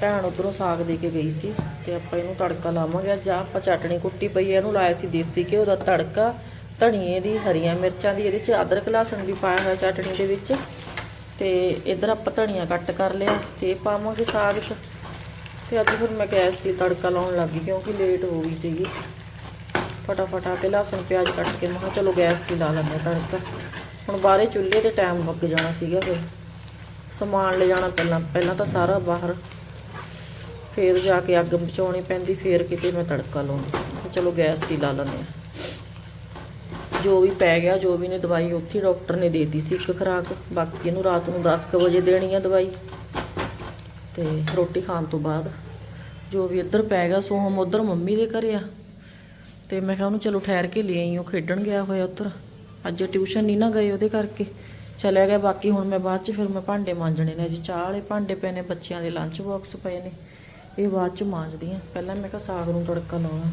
ਭੈਣ ਉਧਰੋਂ ਸਾਗ ਦੇ ਕੇ ਗਈ ਸੀ ਤੇ ਆਪਾਂ ਇਹਨੂੰ ਤੜਕਾ ਲਾਵਾਂਗੇ। ਅੱਜ ਆਪਾਂ ਚਟਣੀ ਕੁੱਟੀ ਪਈ ਹੈ ਇਹਨੂੰ ਲਾਇਆ ਸੀ ਦੇਸੀ ਘਿਓ ਦਾ ਤੜਕਾ, ਧਨੀਏ ਦੀ, ਹਰੀਆਂ ਮਿਰਚਾਂ ਦੀ, ਇਹਦੇ ਚ ਅਦਰਕ, ਲਸਣ ਵੀ ਪਾਇਆ ਹੋਇਆ ਚਟਣੀ ਦੇ ਵਿੱਚ। ਤੇ ਇਧਰ ਆਪਾਂ ਧਨੀਆ ਕੱਟ ਕਰ ਲਿਆ ਤੇ ਪਾਵਾਂਗੇ ਸਾਗ 'ਚ। ਤੇ ਅੱਜ ਫਿਰ ਮੈਂ ਗੈਸ 'ਤੇ ਤੜਕਾ ਲਾਉਣ ਲੱਗ ਗਈ ਕਿਉਂਕਿ ਲੇਟ ਹੋ ਗਈ ਸੀਗੀ। ਫਟਾਫਟ ਆ ਕੇ ਲਸਣ, ਪਿਆਜ਼ ਕੱਟ ਕੇ ਮੈਂ ਚਲੋ ਗੈਸ ਤੇ ਲਾ ਲੈਂਦੇ ਹਾਂ ਤੜਕਾ। ਹੁਣ ਬਾਹਰੇ ਚੁੱਲ੍ਹੇ ਤੇ ਟਾਈਮ ਲੱਗ ਜਾਣਾ ਸੀਗਾ ਫਿਰ। ਸਮਾਨ ਲੈ ਜਾਣਾ ਪਹਿਲਾਂ ਪਹਿਲਾਂ ਤਾਂ ਸਾਰਾ ਬਾਹਰ। ਫੇਰ ਜਾ ਕੇ ਅੱਗ ਬਚਾਉਣੀ ਪੈਂਦੀ, ਫੇਰ ਕਿਤੇ ਮੈਂ ਤੜਕਾ ਲਾਉਂਦੀ। ਚਲੋ ਗੈਸ ਤੇ ਲਾ ਲੈਂਦੇ ਹਾਂ। ਜੋ ਵੀ ਪੈ ਗਿਆ, ਜੋ ਵੀ ਨੇ ਦਵਾਈ, ਉੱਥੇ ਡਾਕਟਰ ਨੇ ਦੇ ਦਿੱਤੀ ਸੀ ਇੱਕ ਖੁਰਾਕ। ਬਾਕੀ ਇਹਨੂੰ ਰਾਤ ਨੂੰ 10 ਕੁ ਵਜੇ ਦੇਣੀ ਆ ਦਵਾਈ। ਤੇ ਰੋਟੀ ਖਾਣ ਤੋਂ ਬਾਅਦ ਜੋ ਵੀ ਇੱਧਰ ਪੈ ਗਿਆ ਸੋ ਹਮ ਉਧਰ ਮੰਮੀ ਦੇ ਘਰੇ ਆ। ਤੇ ਮੈਂ ਕਿਹਾ ਉਹਨੂੰ ਚਲੋ ਠਹਿਰ ਕੇ ਲੈ ਆਈ, ਉਹ ਖੇਡਣ ਗਿਆ ਹੋਇਆ ਉੱਧਰ। ਅੱਜ ਟਿਊਸ਼ਨ ਨਹੀਂ ਨਾ ਗਏ ਉਹਦੇ ਕਰਕੇ। ਚਲਿਆ ਗਿਆ, ਬਾਕੀ ਹੁਣ ਮੈਂ ਬਾਅਦ ਚ ਫਿਰ ਮੈਂ ਭਾਂਡੇ ਮਾਂਜਣੇ ਨੇ। ਜੀ ਚਾਹ ਵਾਲੇ ਭਾਂਡੇ ਪਏ ਨੇ, ਬੱਚਿਆਂ ਦੇ ਲੰਚ ਬਾਕਸ ਪਏ ਨੇ। ਇਹ ਬਾਅਦ ਚ ਮਾਂਜਦੀ ਆ ਪਹਿਲਾਂ ਮੈਂ ਕਿਹਾ ਸਾਗ ਨੂੰ ਤੜਕਾ ਲਾਉਣਾ।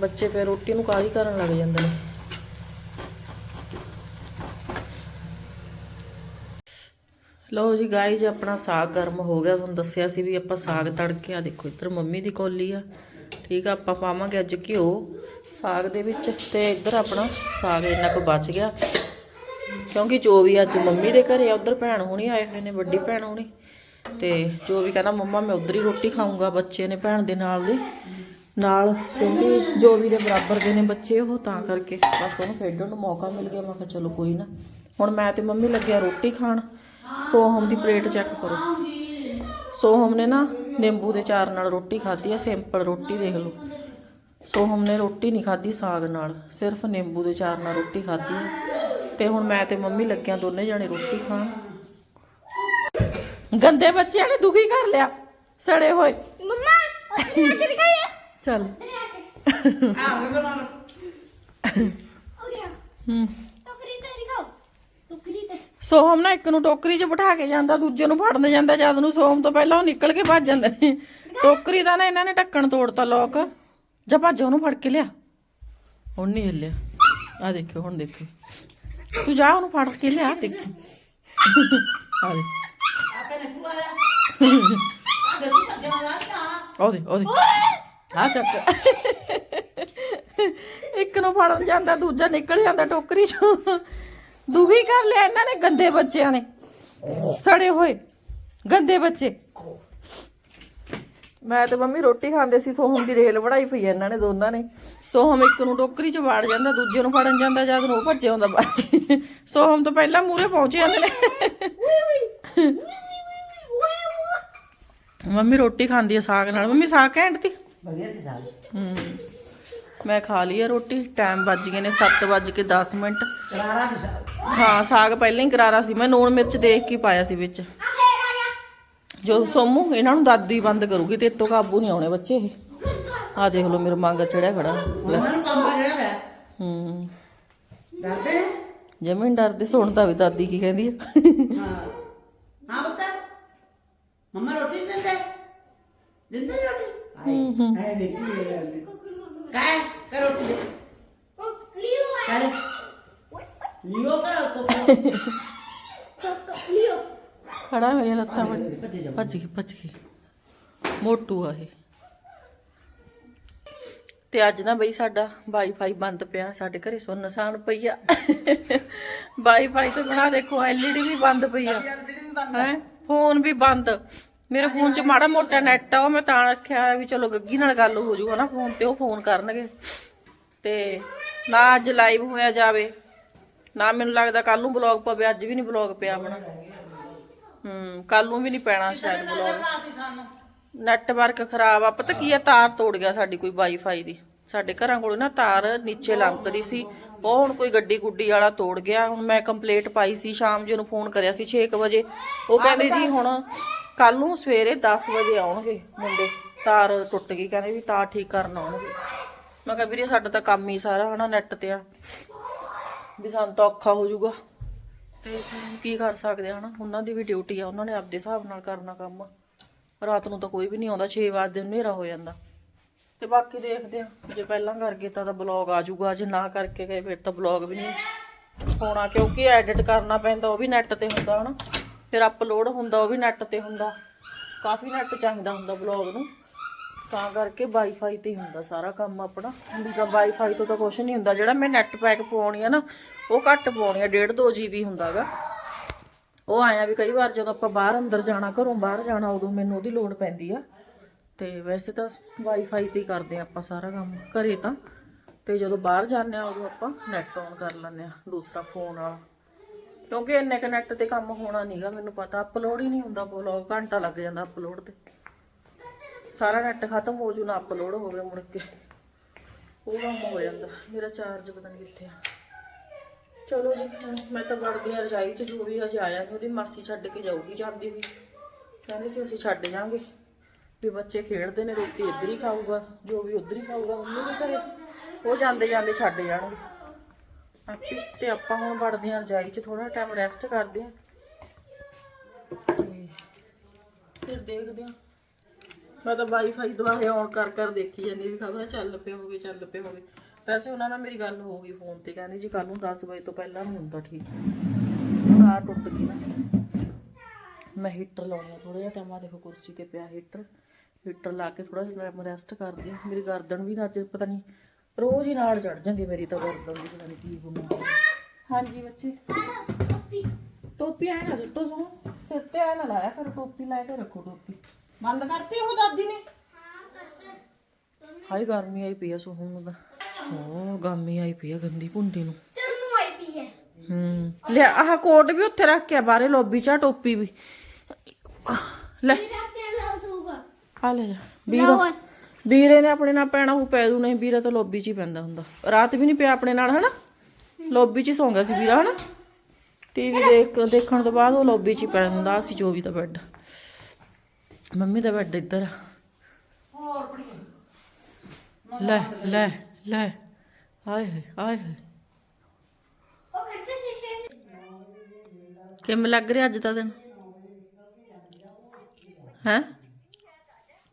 ਬੱਚੇ ਫਿਰ ਰੋਟੀ ਨੂੰ ਕਾਹਲੀ ਕਰਨ ਲੱਗ ਜਾਂਦੇ ਨੇ। ਲਓ ਜੀ ਗਾਈਜ਼ ਆਪਣਾ ਸਾਗ ਗਰਮ ਹੋ ਗਿਆ। ਤੁਹਾਨੂੰ ਦੱਸਿਆ ਸੀ ਵੀ ਆਪਾਂ ਸਾਗ ਤੜਕੇ ਆ। ਦੇਖੋ, ਇੱਧਰ ਮੰਮੀ ਦੀ ਕੌਲੀ ਆ। ਠੀਕ ਆ, ਆਪਾਂ ਪਾਵਾਂਗੇ ਅੱਜ ਘਿਓ। ਸਾਗ ਦੇ ਵਿੱਚ ਤੇ ਇੱਧਰ ਆਪਣਾ ਸਾਗ ਇੰਨਾ ਕੁ ਬਚ ਗਿਆ। ਕਿਉਂਕਿ ਜੋ ਵੀ ਅੱਜ ਮੰਮੀ ਦੇ ਘਰੇ ਆ, ਉਧਰ ਭੈਣ ਹੋਣੀ ਆਏ ਹੋਏ ਨੇ, ਵੱਡੀ ਭੈਣ ਹੋਣੀ। ਤੇ ਜੋ ਵੀ ਕਹਿੰਦਾ, ਮੰਮਾ, ਮੈਂ ਉਧਰ ਹੀ ਰੋਟੀ ਖਾਊਂਗਾ ਬੱਚੇ ਨੇ, ਭੈਣ ਦੇ ਨਾਲ ਦੇ। ਨਾਲ ਕਿਉਂਕਿ ਜੋ ਵੀ ਦੇ ਬਰਾਬਰ ਦੇ ਨੇ ਬੱਚੇ, ਉਹ ਤਾਂ ਕਰਕੇ। ਬਸ ਉਹਨੂੰ ਖੇਡਣ ਨੂੰ ਮੌਕਾ ਮਿਲ ਗਿਆ। ਮੈਂ ਕਿਹਾ, ਚਲੋ ਕੋਈ ਨਾ। ਹੁਣ ਮੈਂ ਤੇ ਮੰਮੀ ਲੱਗਿਆ ਰੋਟੀ ਖਾਣ। ਸੋਹਮ ਦੀ ਪਲੇਟ ਚੈੱਕ ਕਰੋ। ਸੋਹਮ ਨੇ ਨਾ ਨਿੰਬੂ ਦੇ ਚਾਰ ਨਾਲ ਰੋਟੀ ਖਾਧੀ ਆ ਸਿੰਪਲ ਰੋਟੀ ਦੇਖ ਲਓ। ਸੋਹਮ ਨੇ ਰੋਟੀ ਨਹੀਂ ਖਾਧੀ ਸਾਗ ਨਾਲ ਸਿਰਫ ਨਿੰਬੂ ਦੇ ਚਾਰ ਨਾਲ ਰੋਟੀ ਖਾਧੀ ਆ। ਤੇ ਹੁਣ ਮੈਂ ਤੇ ਮੰਮੀ ਲੱਗਿਆ ਦੋਨੇ ਜਾਣੇ ਰੋਟੀ ਖਾਣ। ਗੰਦੇ ਬੱਚਿਆਂ ਨੇ ਦੁਖੀ ਕਰ ਲਿਆ ਸੜੇ ਹੋਏ। ਮੰਮਾ ਅੱਜ ਦਿਖਾਈਏ। ਚੱਲ। ਹੋ ਗਿਆ। ਹੂੰ ਟੋਕਰੀ ਤੇ ਦਿਖਾਓ ਟੋਕਰੀ ਤੇ ਸੋਹਮ ਨਾ ਇੱਕ ਨੂੰ ਟੋਕਰੀ 'ਚ ਬਿਠਾ ਕੇ ਜਾਂਦਾ, ਦੂਜੇ ਨੂੰ ਫੜਨ ਜਾਂਦਾ, ਜਦ ਨੂੰ ਸੋਹਮ ਤੋਂ ਪਹਿਲਾਂ ਉਹ ਨਿਕਲ ਕੇ ਭੱਜ ਜਾਂਦੇ ਨੇ। ਟੋਕਰੀ ਦਾ ਨਾ ਇਹਨਾਂ ਨੇ ਢੱਕਣ ਤੋੜਤਾ ਲੋਕ ਜਾ ਭੱਜ ਉਹਨੂੰ ਫੜ ਕੇ ਲਿਆ। ਹੁਣ ਨਹੀਂ ਹਿੱਲਿਆ। ਆ ਦੇਖਿਓ, ਹੁਣ ਦੇਖੋ ਤੂੰ ਜਾ, ਉਹਨੂੰ ਫੜ ਕੇ ਲਿਆ ਦੇਖੀ। ਆ ਦੇ ਉਹਦੇ ਉਹਦੇ ਆ ਚੱਕ। ਇੱਕ ਨੂੰ ਫੜਨ ਜਾਂਦਾ, ਦੂਜਾ ਨਿਕਲ ਜਾਂਦਾ ਟੋਕਰੀ ਚੋਂ। ਦੁਖੀ ਕਰ ਲਿਆ ਇਹਨਾਂ ਨੇ ਗੰਦੇ ਬੱਚਿਆਂ ਨੇ। ਸੜੇ ਹੋਏ ਗੰਦੇ ਬੱਚੇ। ਮੈਂ ਤੇ ਮੰਮੀ ਰੋਟੀ ਖਾਂਦੇ ਸੀ ਸੋਹਮ ਦੀ ਰੇਲ ਬਣਾਈ ਪਈ ਐ ਇਹਨਾਂ ਨੇ ਦੋਨਾਂ ਨੇ। ਸੋਹਮ ਇੱਕ ਨੂੰ ਟੋਕਰੀ 'ਚ ਵਾੜ ਜਾਂਦਾ ਦੂਜੇ ਨੂੰ ਫੜਨ ਜਾਂਦਾ ਜਦ ਨੂੰ ਉਹ ਭੱਜੇ ਆਉਂਦਾ ਬਾਹਰ। ਸੋਹਮ ਤੋਂ ਪਹਿਲਾਂ ਮੂਰੇ ਪਹੁੰਚ ਜਾਂਦੇ ਨੇ। ਮੰਮੀ ਰੋਟੀ ਖਾਂਦੀ ਐ ਸਾਗ ਨਾਲ। ਮੰਮੀ ਸਾਗ ਘੈਂਟ ਤੀ? ਵਧੀਆ ਸਾਲ ਹੂੰ। ਮੈਂ ਖਾ ਲਈ ਆ ਰੋਟੀ ਟਾਈਮ ਵੱਜ ਗਏ ਨੇ 7 ਵੱਜ ਕੇ 10 ਮਿੰਟ। ਕਰਾਰਾ ਦੀ ਸਾਲ ਹਾਂ ਸਾਗ ਪਹਿਲਾਂ ਹੀ ਕਰਾਰਾ ਸੀ ਮੈਂ ਨੂਣ ਮਿਰਚ ਦੇਖ ਕੇ ਪਾਇਆ ਸੀ ਵਿੱਚ। ਜਾ। ਸੋਮੂ ਇਹਨਾਂ ਨੂੰ ਦਾਦੀ ਬੰਦ ਕਰੂਗੀ ਤੇ ਇੱਟੋ ਕਾਬੂ ਨਹੀਂ ਆਉਣੇ ਬੱਚੇ ਇਹ। ਆ ਦੇਖ ਲਓ ਮੇਰਾ ਮੰਗ ਚੜਿਆ ਖੜਾ। ਲੈ। ਉਹਨਾਂ ਨੂੰ ਕੰਮ ਆ ਜਿਹੜਾ ਵੇ। ਹੂੰ। ਡਰਦੇ ਜਮੀਨ ਡਰਦੇ ਸੁਣਦਾ ਵੀ ਦਾਦੀ ਕੀ ਕਹਿੰਦੀ ਆ? ਹਾਂ। ਹਾਂ ਬੱਤਾ ਮੰਮਾ ਰੋਟੀ ਨਹੀਂ ਦਿੰਦੇ? ਦਿੰਦੇ ਰੋਟੀ? ਆਏ ਆਏ ਦੇਖੀ ਇਹ ਗੱਲ। ਖੜਾ ਮੇਰੀਆਂ ਲੱਤਾਂ ਵੱਡ ਭੱਜੇ ਗਈ ਭੱਜ ਗਈ ਮੋਟੂ ਆ ਇਹ ਤੇ ਅੱਜ ਨਾ ਬਈ ਸਾਡਾ ਵਾਈਫਾਈ ਬੰਦ ਪਿਆ ਸਾਡੇ ਘਰੇ ਸੁੰਨਸਾਨ ਪਈ ਆ ਵਾਈਫਾਈ ਤੋਂ ਬਿਨਾ ਦੇਖੋ ਐਲਈਡੀ ਵੀ ਬੰਦ ਪਈ ਆ ਹੈ ਫੋਨ ਵੀ ਬੰਦ ਮੇਰੇ ਫੋਨ 'ਚ ਮਾੜਾ ਮੋਟਾ ਨੈਟ ਆ ਉਹ ਮੈਂ ਤਾਂ ਰੱਖਿਆ ਵੀ ਚਲੋ ਗੱਗੀ ਨਾਲ ਗੱਲ ਹੋ ਜੂਗਾ ਨਾ ਫੋਨ ਤੇ ਉਹ ਫੋਨ ਕਰਨਗੇ। ਤੇ ਨਾ ਅੱਜ ਲਾਈਵ ਹੋਇਆ ਜਾਵੇ ਨਾ ਮੈਨੂੰ ਲੱਗਦਾ ਕੱਲ ਨੂੰ ਬਲੌਗ ਪਵੇ ਅੱਜ ਵੀ ਨਹੀਂ ਬਲੌਗ ਪਿਆ ਆਪਣਾ। ਹੂੰ ਕੱਲ ਨੂੰ ਵੀ ਨਹੀਂ ਪੈਣਾ ਸ਼ਾਇਦ ਬਲੌਗ ਨੈਟਵਰਕ ਖਰਾਬ ਆ ਪਤਾ ਕੀ ਆ ਤਾਰ ਤੋੜ ਗਿਆ ਸਾਡੀ ਕੋਈ ਵਾਈਫਾਈ ਦੀ। ਸਾਡੇ ਘਰਾਂ ਕੋਲ ਨਾ ਤਾਰ ਨੀਚੇ ਲੰਕਦੀ ਸੀ। ਉਹ ਹੁਣ ਕੋਈ ਗੱਡੀ ਗੁੱਡੀ ਵਾਲਾ ਤੋੜ ਗਿਆ ਹੁਣ ਮੈਂ ਕੰਪਲੇਂਟ ਪਾਈ ਸੀ ਸ਼ਾਮ ਜੀ ਨੂੰ ਫੋਨ ਕਰਿਆ ਸੀ 6 ਵਜੇ। ਉਹ ਕਹਿੰਦੇ ਜੀ ਹੁਣ ਕੱਲ ਨੂੰ ਸਵੇਰੇ 10 ਵਜੇ ਆਉਣਗੇ ਮੁੰਡੇ। ਤਾਰ ਟੁੱਟ ਗਈ, ਕਹਿੰਦੇ ਵੀ ਤਾਰ ਠੀਕ ਕਰਨ ਆਉਣਗੇ। ਮੈਂ ਕਿਹਾ ਵੀਰੇ ਸਾਡਾ ਤਾਂ ਕੰਮ ਹੀ ਸਾਰਾ ਹਨਾ ਨੈੱਟ ਤੇ ਆ। ਵੀ ਸਾਨੂੰ ਤਾਂ ਔਖਾ ਹੋ ਜਾਊਗਾ। ਤੇ ਕੀ ਕਰ ਸਕਦੇ ਆ ਹਨਾ? ਉਹਨਾਂ ਦੀ ਵੀ ਡਿਊਟੀ ਆ, ਉਹਨਾਂ ਨੇ ਆਪਦੇ ਹਿਸਾਬ ਨਾਲ ਕਰਨਾ ਕੰਮ। ਰਾਤ ਨੂੰ ਤਾਂ ਕੋਈ ਵੀ ਨਹੀਂ ਆਉਂਦਾ 6 ਵਜੇ ਹਨੇਰਾ ਹੋ ਜਾਂਦਾ। ਤੇ ਬਾਕੀ ਦੇਖਦੇ ਆ, ਜੇ ਪਹਿਲਾਂ ਕਰਕੇ ਤਾਂ ਤਾਂ ਬਲੌਗ ਆ ਜਾਊਗਾ, ਜੇ ਨਾ ਕਰਕੇ ਗਏ ਫਿਰ ਤਾਂ ਬਲੌਗ ਵੀ ਨਹੀਂ। ਹੋਣਾ ਕਿਉਂਕਿ ਐਡਿਟ ਕਰਨਾ ਪੈਂਦਾ, ਉਹ ਵੀ ਨੈਟ ਤੇ ਹੁੰਦਾ ਹਨਾ। ਫਿਰ ਅਪਲੋਡ ਹੁੰਦਾ, ਉਹ ਵੀ ਨੈਟ ਤੇ ਹੁੰਦਾ। ਕਾਫੀ ਨੈਟ ਚਾਹੀਦਾ ਹੁੰਦਾ ਬਲੌਗ ਨੂੰ। ਤਾਂ ਕਰਕੇ ਵਾਈਫਾਈ ਤੇ ਹੁੰਦਾ ਸਾਰਾ ਕੰਮ ਆਪਣਾ। ਵੀ ਤਾਂ ਵਾਈਫਾਈ ਤੋਂ ਤਾਂ ਕੁਝ ਨਹੀਂ ਹੁੰਦਾ। ਜਿਹੜਾ ਮੈਂ ਨੈਟ ਪੈਕ ਪਵਾਉਣੀ ਆ ਨਾ, ਉਹ ਘੱਟ ਪਵਾਉਣੀ ਆ। 1.5 2 ਜੀਬੀ ਹੁੰਦਾਗਾ। ਉਹ ਆਇਆ ਵੀ ਕਈ ਵਾਰ ਜਦੋਂ ਆਪਾਂ ਬਾਹਰ ਅੰਦਰ ਜਾਣਾ, ਘਰੋਂ ਬਾਹਰ ਜਾਣਾ, ਉਦੋਂ ਮੈਨੂੰ ਉਹਦੀ ਲੋੜ ਪੈਂਦੀ ਆ। ਤੇ ਵੈਸੇ ਤਾਂ ਵਾਈਫਾਈ ਤੇ ਹੀ ਕਰਦੇ ਆ ਆਪਾਂ ਸਾਰਾ ਕੰਮ। ਘਰੇ ਤਾਂ। ਤੇ ਜਦੋਂ ਬਾਹਰ ਜਾਂਦੇ ਆ, ਉਦੋਂ ਆਪਾਂ ਨੈਟ ਔਨ ਕਰ ਲੈਂਦੇ ਆ। ਦੂਸਰਾ ਫੋਨ ਵਾਲਾ। ਕਿਉਂਕਿ ਇੰਨੇ ਕਨੈਕਟ ਤੇ ਕੰਮ ਹੋਣਾ ਨਹੀਂਗਾ ਮੈਨੂੰ ਪਤਾ। ਅਪਲੋਡ ਹੀ ਨਹੀਂ ਹੁੰਦਾ ਬਲੌਗ ਘੰਟਾ ਲੱਗ ਜਾਂਦਾ ਅਪਲੋਡ ਤੇ। ਸਾਰਾ ਨੈਟ ਖਤਮ ਹੋ ਜੂ ਨਾ ਅਪਲੋਡ ਹੋਵੇ ਮੁੜ ਕੇ। ਉਹ ਕੰਮ ਹੋ ਜਾਂਦਾ। ਮੇਰਾ ਚਾਰਜ ਪਤਾ ਨਹੀਂ ਕਿੱਥੇ ਆ। ਚਲੋ ਜੀ ਮੈਂ ਤਾਂ ਵੜਦੀ ਆ ਰਜਾਈ ਚ, ਜੋ ਵੀ ਹਜੇ ਆਇਆ ਨਹੀਂ ਉਹਦੀ ਮਾਸੀ ਛੱਡ ਕੇ ਜਾਊਗੀ, ਜਾਂਦੀ ਵੀ। ਕਹਿੰਦੇ ਸੀ ਅਸੀਂ ਛੱਡ ਜਾਾਂਗੇ। ਵੀ ਬੱਚੇ ਖੇਡਦੇ ਨੇ, ਰੋਟੀ ਇੱਧਰ ਹੀ ਖਾਊਗਾ, ਜੋ ਵੀ ਉੱਧਰ ਹੀ ਖਾਊਗਾ, ਮੰਮੀ ਦੇ ਘਰੇ। ਉਹ ਜਾਂਦੇ ਜਾਂਦੇ ਛੱਡ ਜਾਣਗੇ। ਆਪੇ ਤੇ ਆਪਾਂ ਹੁਣ ਵੜਦੇ ਹਾਂ ਰਜਾਈ 'ਚ ਥੋੜਾ ਟਾਈਮ ਰੈਸਟ ਕਰਦੇ ਹਾਂ। ਫਿਰ ਦੇਖਦੇ ਹਾਂ। ਮੈਂ ਤਾਂ ਵਾਈਫਾਈ ਦੁਆਰੇ ਔਨ ਕਰ ਕਰ ਦੇਖੀ ਜਾਂਦੀ ਵੀ ਖਬਰ ਚੱਲ ਪਿਆ ਹੋਵੇ ਚੱਲ ਪਿਆ ਹੋਵੇ ਵੈਸੇ ਉਹਨਾਂ ਨਾਲ ਮੇਰੀ ਗੱਲ ਹੋ ਗਈ ਫੋਨ ਤੇ, ਕਹਿੰਦੇ ਜੀ ਕੱਲ ਨੂੰ 10 ਵਜੇ ਤੋਂ ਪਹਿਲਾਂ ਨਹੀਂ ਹੁੰਦਾ ਠੀਕ। ਆ ਟੁੱਟ ਗਈ ਨਾ। ਮੈਂ ਹੀਟਰ ਲਾਉਣੀ ਥੋੜਾ ਜਿਹਾ ਟਾਈਮ ਆ ਦੇਖੋ ਕੁਰਸੀ ਤੇ ਪਿਆ ਹੀਟਰ। ਹੀਟਰ ਲਾ ਕੇ ਥੋੜਾ ਜਿਹਾ ਟਾਈਮ ਰੈਸਟ ਕਰਦੀ ਆ ਮੇਰੀ ਗਰਦਨ ਵੀ ਨਾ ਅੱਜ ਪਤਾ ਨਹੀਂ ਰੋਜ਼ ਹੀ ਨਾਲ ਚੜ ਜਾਂਦੀ ਮੇਰੀ ਤਾਂ ਗਰਦਨ ਦੀ ਪਤਾ ਨਹੀਂ ਕੀ ਬਿਮਾਰੀ ਹਾਂਜੀ ਬੱਚੇ। ਟੋਪੀ ਐ ਨਾ ਸੁੱਟੋ ਸੋ ਸਿਰ ਤੇ ਐ ਨਾ ਲਾਇਆ ਕਰੋ, ਟੋਪੀ ਲੈ ਕੇ ਰੱਖੋ ਟੋਪੀ। ਬੰਦ ਕਰਤੀ ਉਹ ਦਾਦੀ ਨੇ? ਹਾਈ ਗਰਮੀ ਆਈ ਪਈ ਆ ਸੋ ਹੁਣ ਦਾ। ਹੋ, ਗਰਮੀ ਆਈ ਪਈ ਆ ਗੰਦੀ ਭੁੰਡੀ ਨੂੰ। ਸਿਰ ਨੂੰ ਆਈ ਪਈ ਹੈ ਹੂੰ ਲੈ ਆਹ ਕੋਟ ਵੀ ਉੱਥੇ ਰੱਖ ਕੇ ਆ, ਬਾਹਰੇ ਲੌਬੀ 'ਚ ਟੋਪੀ ਵੀ। ਲੈ। ਮੇਰਾ ਪੈਰ ਲਾਉ ਹੋਊਗਾ ਆ ਲੈ ਜਾ ਵੀਰਾ ਵੀਰੇ ਨੇ ਆਪਣੇ ਨਾਲ ਪੈਣਾ ਉਹ ਪੈ ਦੂ ਨਹੀਂ ਵੀਰਾ ਤਾਂ ਲੌਬੀ 'ਚ ਹੀ ਪੈਂਦਾ ਹੁੰਦਾ। ਰਾਤ ਵੀ ਨਹੀਂ ਪਿਆ ਆਪਣੇ ਨਾਲ ਹਨਾ? ਲੌਬੀ 'ਚ ਹੀ ਸੌਂ ਗਿਆ ਸੀ ਵੀਰਾ ਹਨਾ? ਟੀਵੀ ਦੇਖ ਦੇਖਣ ਤੋਂ ਬਾਅਦ ਉਹ ਲੌਬੀ 'ਚ ਹੀ ਪੈ ਜਾਂਦਾ ਸੀ ਜੋ ਵੀ ਦਾ ਬੈੱਡ। ਮੰਮੀ ਦਾ ਬੈੱਡ ਇੱਧਰ ਆ। ਲੈ ਲੈ ਲੈ। ਆਏ ਹਾਏ, ਆਏ ਹਾਏ। ਉਹ ਖਰਚੇ ਸ਼ੀਸ਼ੇ ਕਿਵੇਂ ਲੱਗ ਰਿਹਾ ਅੱਜ ਦਾ ਦਿਨ? ਹੈ?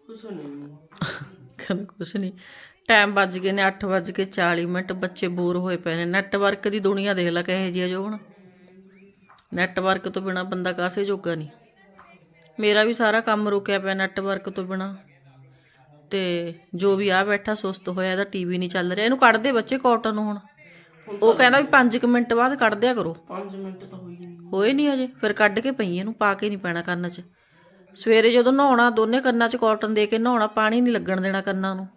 ਕੁਛ ਨਹੀਂ। ਕਹਿੰਦਾ ਕੁਛ ਨਹੀਂ। ਟਾਈਮ ਵੱਜ ਗਏ ਨੇ 8 ਵੱਜ ਕੇ 40 ਮਿੰਟ ਬੱਚੇ ਬੋਰ ਹੋਏ ਪਏ ਨੇ। ਨੈਟਵਰਕ ਦੀ ਦੁਨੀਆ ਦੇਖ ਲੈ ਕਹੇ ਜੀ ਜੋ ਹੁਣ। ਨੈਟਵਰਕ ਤੋਂ ਬਿਨਾ ਬੰਦਾ ਕਾਸੇ ਜੋਗਾ ਨਹੀਂ। ਮੇਰਾ ਵੀ ਸਾਰਾ ਕੰਮ ਰੁਕਿਆ ਪਿਆ ਨੈਟਵਰਕ ਤੋਂ ਬਿਨਾ। ਤੇ ਜੋ ਵੀ ਆ ਬੈਠਾ ਸੁਸਤ ਹੋਇਆ ਇਹਦਾ ਟੀਵੀ ਨਹੀਂ ਚੱਲ ਰਿਹਾ। ਇਹਨੂੰ ਕੱਢ ਦੇ ਬੱਚੇ ਕਾਟਨ ਨੂੰ ਹੁਣ। ਉਹ ਕਹਿੰਦਾ ਵੀ 5 ਮਿੰਟ ਬਾਅਦ ਕੱਢ ਦਿਆ ਕਰੋ। 5 ਮਿੰਟ ਤਾਂ ਹੋਈ ਨਹੀਂ ਹੋਏ ਨਹੀਂ ਅਜੇ ਫਿਰ ਕੱਢ ਕੇ ਪਈ ਇਹਨੂੰ ਪਾ ਕੇ ਨਹੀਂ ਪੈਣਾ ਕੰਨ 'ਚ। ਸਵੇਰੇ ਜਦੋਂ ਨਹਾਉਣਾ ਦੋਨੇ ਕੰਨਾਂ 'ਚ ਕਾਟਨ ਦੇ ਕੇ ਨਹਾਉਣਾ ਪਾਣੀ ਨਹੀਂ ਲੱਗਣ ਦੇਣਾ ਕੰਨਾਂ ਨੂੰ।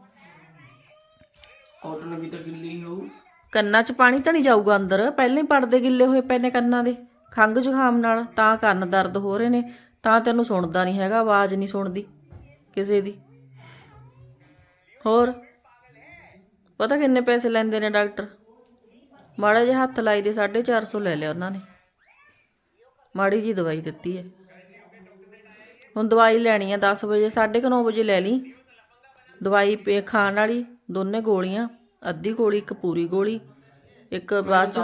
ਕਾਟਨ ਵੀ ਤਾਂ ਗਿੱਲੀ ਹੋਊ। ਕੰਨਾਂ 'ਚ ਪਾਣੀ ਤਾਂ ਨਹੀਂ ਜਾਊਗਾ ਅੰਦਰ। ਪਹਿਲਾਂ ਹੀ ਪੜਦੇ ਗਿੱਲੇ ਹੋਏ ਪਏ ਨੇ ਕੰਨਾਂ ਦੇ। ਖੰਘ ਜ਼ੁਕਾਮ ਨਾਲ ਤਾਂ ਕੰਨ ਦਰਦ ਹੋ ਰਹੇ ਨੇ ਤਾਂ ਤੈਨੂੰ ਸੁਣਦਾ ਨਹੀਂ ਹੈਗਾ ਆਵਾਜ਼ ਨਹੀਂ ਸੁਣਦੀ ਕਿਸੇ ਦੀ। ਹੋਰ? ਪਤਾ ਕਿੰਨੇ ਪੈਸੇ ਲੈਂਦੇ ਨੇ ਡਾਕਟਰ? ਮਾੜਾ ਜਿਹਾ ਹੱਥ ਲਾਈ ਦੇ 450 ਲੈ ਲਿਆ ਉਹਨਾਂ ਨੇ। ਮਾੜੀ ਜੀ ਦਵਾਈ ਦਿੱਤੀ ਹੈ। ਹੁਣ ਦਵਾਈ ਲੈਣੀ ਆ 10 ਵਜੇ 9:30 ਵਜੇ ਲੈ ਲਈ। ਦਵਾਈ ਪੇ ਖਾਣ ਵਾਲੀ ਦੋਨੇ ਗੋਲੀਆਂ ਅੱਧੀ ਗੋਲੀ ਇੱਕ ਪੂਰੀ ਗੋਲੀ ਇੱਕ ਬਾਅਦ ਚ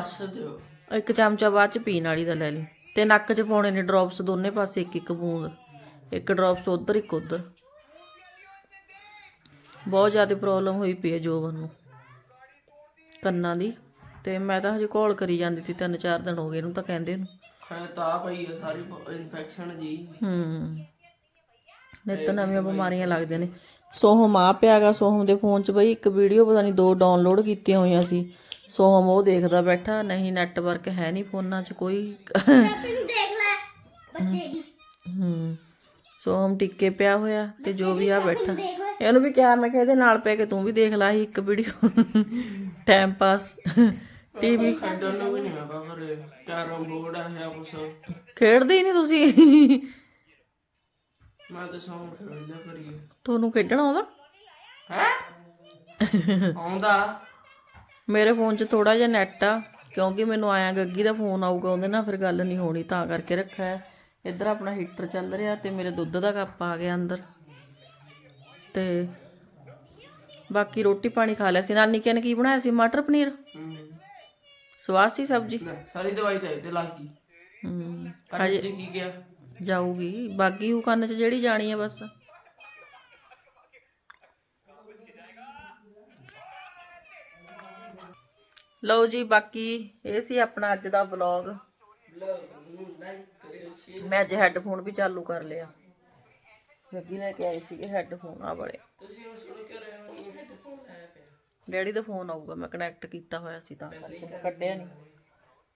ਇੱਕ ਚਮਚਾ ਬਾਅਦ ਚ ਪੀਣ ਵਾਲੀ ਦਾ ਲੈ ਲਈ। ਤੇ ਨੱਕ 'ਚ ਪਾਉਣੇ ਨੇ ਡ੍ਰੌਪਸ ਦੋਨੇ ਪਾਸੇ ਇੱਕ ਇੱਕ ਬੂੰਦ ਇੱਕ ਡ੍ਰੌਪਸ ਉਧਰ ਇੱਕ ਉਧਰ। ਬਹੁਤ ਜ਼ਿਆਦਾ ਪ੍ਰੋਬਲਮ ਹੋਈ ਪਈ ਹੈ ਜੋਬਨ ਨੂੰ ਕੰਨਾਂ ਦੀ। ਤੇ ਮੈਂ ਤਾਂ ਹਜੇ ਕਾਲ ਕਰੀ ਜਾਂਦੀ ਸੀ ਤਿੰਨ ਚਾਰ ਦਿਨ ਹੋ ਗਏ ਇਹਨੂੰ ਤਾਂ ਕਹਿੰਦੇ ਨੂੰ। ਹੈ ਤਾਂ ਪਈ ਆ ਸਾਰੀ ਇਨਫੈਕਸ਼ਨ ਜੀ। ਹੂੰ। ਨਿੱਤ ਨਵੀਆਂ ਬਿਮਾਰੀਆਂ ਲੱਗਦੀਆਂ ਨੇ। ਸੋਹਮ ਆ ਪਿਆਗਾ ਸੋਹਮ ਦੇ ਫੋਨ 'ਚ ਬਈ ਇੱਕ ਵੀਡੀਓ ਪਤਾ ਨਹੀਂ ਦੋ ਡਾਊਨਲੋਡ ਕੀਤੀਆਂ ਹੋਈਆਂ ਸੀ। ਸੋਹਮ ਉਹ ਦੇਖਦਾ ਬੈਠਾ ਨਹੀਂ ਨੈਟਵਰਕ ਹੈ ਨਹੀਂ ਫੋਨਾਂ 'ਚ ਕੋਈ। ਨੂੰ ਦੇਖ ਲੈ ਬੱਚੇ ਦੀ ਹੂੰ ਸੋਹਮ ਟਿੱਕੇ ਪਿਆ ਹੋਇਆ ਤੇ ਜੋ ਵੀ ਆ ਬੈਠਾ। ਇਹਨੂੰ ਵੀ ਕਿਹਾ ਮੈਂ ਕਿਹਾ ਇਹਦੇ ਨਾਲ ਪੈ ਕੇ ਤੂੰ ਵੀ ਦੇਖ ਲਾ ਸੀ ਇੱਕ ਵੀਡੀਓ। ਟਾਈਮ ਪਾਸ ਟੀਵੀ ਖੇਡਣ ਨੂੰ ਵੀ ਨਹੀਂ ਹੈਗਾ ਘਰੇ ਕੈਰਮ ਬੋਰਡ ਹੈ ਕੁਛ ਖੇਡਦੇ ਹੀ ਨਹੀਂ ਤੁਸੀਂ। ਮੈਂ ਤਾਂ ਸੌਂ ਖੇਡ ਲਿਆ ਕਰੀਏ। ਤੁਹਾਨੂੰ ਖੇਡਣਾ ਆਉਂਦਾ? ਹੈ? ਆਉਂਦਾ। ਮੇਰੇ ਫੋਨ 'ਚ ਥੋੜਾ ਜਿਹਾ ਨੈਟ ਆ ਕਿਉਂਕਿ ਮੈਨੂੰ ਆਇਆ ਗੱਗੀ ਦਾ ਫੋਨ ਆਊਗਾ ਉਹਦੇ ਨਾਲ ਫਿਰ ਗੱਲ ਨਹੀਂ ਹੋਣੀ ਤਾਂ ਕਰਕੇ ਰੱਖਿਆ ਹੈ। ਇੱਧਰ ਆਪਣਾ ਹੀਟਰ ਚੱਲ ਰਿਹਾ ਤੇ ਮੇਰੇ ਦੁੱਧ ਦਾ ਕੱਪ ਆ ਗਿਆ ਅੰਦਰ। ਤੇ ਬਾਕੀ ਰੋਟੀ ਪਾਣੀ ਖਾ ਲਿਆ ਸੀ। ਨਾਨੀ ਕਹਿੰਨੇ ਕੀ ਬਣਾਇਆ ਸੀ? ਮਟਰ ਪਨੀਰ? ਸਵਾਦ ਸੀ ਸਬਜ਼ੀ? ਸਾਰੀ ਦਵਾਈ ਤਾਂ ਇਹਦੇ ਲੱਗ ਗਈ ਹੂੰ। ਅੱਜ ਕੀ ਗਿਆ? ਜਾਊਗੀ। ਬਾਗੀ ਉਹ ਕੰਨ 'ਚ ਜਿਹੜੀ ਜਾਣੀ ਆ ਬਸ। ਲਓ ਜੀ, ਬਾਕੀ ਇਹ ਸੀ ਆਪਣਾ ਅੱਜ ਦਾ ਵਲੌਗ ਮੈਂ ਅੱਜ ਹੈੱਡਫੋਨ ਵੀ ਚਾਲੂ ਕਰ ਲਿਆ। ਗੱਗੀ ਲੈ ਕੇ ਆਈ ਸੀਗੇ ਹੈੱਡਫੋਨ ਆ ਵਾਲੇ। ਤੁਸੀਂ ਉਹ ਸੁਣ ਕੇ ਰਹੇ ਹੋ ਹੈਡਫੋਨ ਆਇਆ ਪਿਆ ਡੈਡੀ ਦਾ ਫੋਨ ਆਊਗਾ, ਮੈਂ ਕਨੈਕਟ ਕੀਤਾ ਹੋਇਆ ਸੀ ਤਾਂ ਕਰਕੇ। ਕੱਢਿਆ ਨਹੀਂ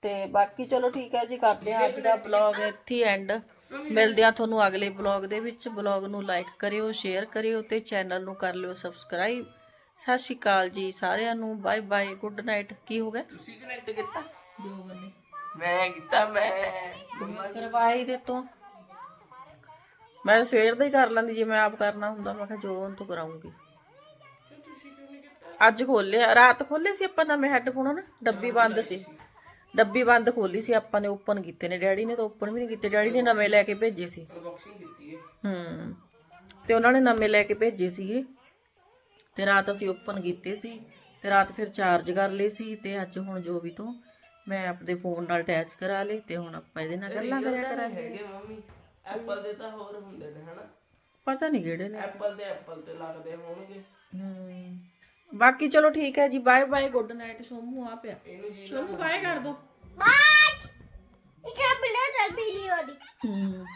ਤੇ ਬਾਕੀ ਚਲੋ ਠੀਕ ਹੈ ਜੀ, ਕਰਦੇ ਹਾਂ ਅੱਜ ਦਾ ਬਲੌਗ ਇੱਥੇ ਐਂਡ ਮਿਲਦੇ ਹਾਂ ਤੁਹਾਨੂੰ ਅਗਲੇ ਬਲੌਗ ਦੇ ਵਿੱਚ। ਬਲੌਗ ਨੂੰ ਲਾਈਕ ਕਰਿਓ ਸ਼ੇਅਰ ਕਰਿਓ ਤੇ ਚੈਨਲ ਨੂੰ ਕਰ ਲਿਓ ਸਬਸਕ੍ਰਾਈਬ ਸਤਿ ਸ਼੍ਰੀ ਅਕਾਲ ਜੀ ਸਾਰਿਆਂ ਨੂੰ। ਬਾਏ ਬਾਏ ਗੁੱਡ ਨਾਈਟ ਕੀ ਹੋ ਗਿਆ? ਤੁਸੀਂ ਕਨੈਕਟ ਕੀਤਾ? ਜੋ ਬਣੇ ਮੈਂ ਕੀਤਾ ਮੈਂ। ਕਰਵਾਈ ਦੇ ਤੋਂ। ਮੈਂ ਸਵੇਰ ਦਾ ਹੀ ਕਰ ਲੈਂਦੀ ਜੇ ਮੈਂ ਆਪ ਕਰਨਾ ਹੁੰਦਾ ਮੈਂ ਕਿਹਾ ਜੋ ਹੁਣ ਤੋਂ ਕਰਾਉਂਗੀ। ਅੱਜ ਖੋਲਿਆ ਰਾਤ ਖੋਲੇ ਸੀ ਆਪਾਂ ਨਵੇਂ ਹੈੱਡਫੋਨ ਨਾ ਡੱਬੀ ਬੰਦ ਸੀ। ਡੱਬੀ ਬੰਦ ਖੋਲੀ ਸੀ ਆਪਾਂ ਨੇ ਓਪਨ ਕੀਤੇ ਨੇ। ਡੈਡੀ ਨੇ ਤਾਂ ਓਪਨ ਵੀ ਨਹੀਂ ਕੀਤੇ। ਡੈਡੀ ਨੇ ਨਵੇਂ ਲੈ ਕੇ ਭੇਜੇ ਸੀ। ਅਨਬਾਕਸਿੰਗ ਕੀਤੀ ਹੈ ਹੂੰ। ਤੇ ਉਹਨਾਂ ਨੇ ਨਵੇਂ ਲੈ ਕੇ ਭੇਜੇ ਸੀਗੇ। ਤੇ ਰਾਤ ਅਸੀਂ ਓਪਨ ਕੀਤੇ ਸੀ। ਤੇ ਰਾਤ ਫਿਰ ਚਾਰਜ ਕਰ ਲਏ ਸੀ। ਤੇ ਅੱਜ ਹੁਣ ਜੋ ਵੀ ਤੋਂ ਮੈਂ ਆਪਣੇ ਫੋਨ ਨਾਲ ਅਟੈਚ ਕਰਾ ਲਏ ਤੇ ਹੁਣ ਆਪਾਂ ਇਹਦੇ ਨਾਲ ਗੱਲਾਂ ਕਰਿਆ ਕਰਾਂਗੇ। ਹੈਗੇ ਮੰਮੀ। ਐਪਲ ਦੇ ਤਾਂ ਹੋਰ ਹੁੰਦੇ ਨੇ ਹਨਾ? ਪਤਾ ਨਹੀਂ ਕਿਹੜੇ ਨੇ। ਐਪਲ ਦੇ ਐਪਲ ਤੇ ਲੱਗਦੇ ਹੋਣਗੇ। ਹੂੰ। ਬਾਕੀ ਚਲੋ ਠੀਕ ਹੈ ਜੀ bye bye good night Somu ਆ ਪਿਆ। ਇਹਨੂੰ ਜੀ ਸੋਮੂ ਬਾਏ ਕਰ ਦੋ। ਬਾਜ! ਇੱਕ ਬਿਲੋ ਚੱਲ ਪੀਲੀ ਵਾਲੀ ਹੂੰ।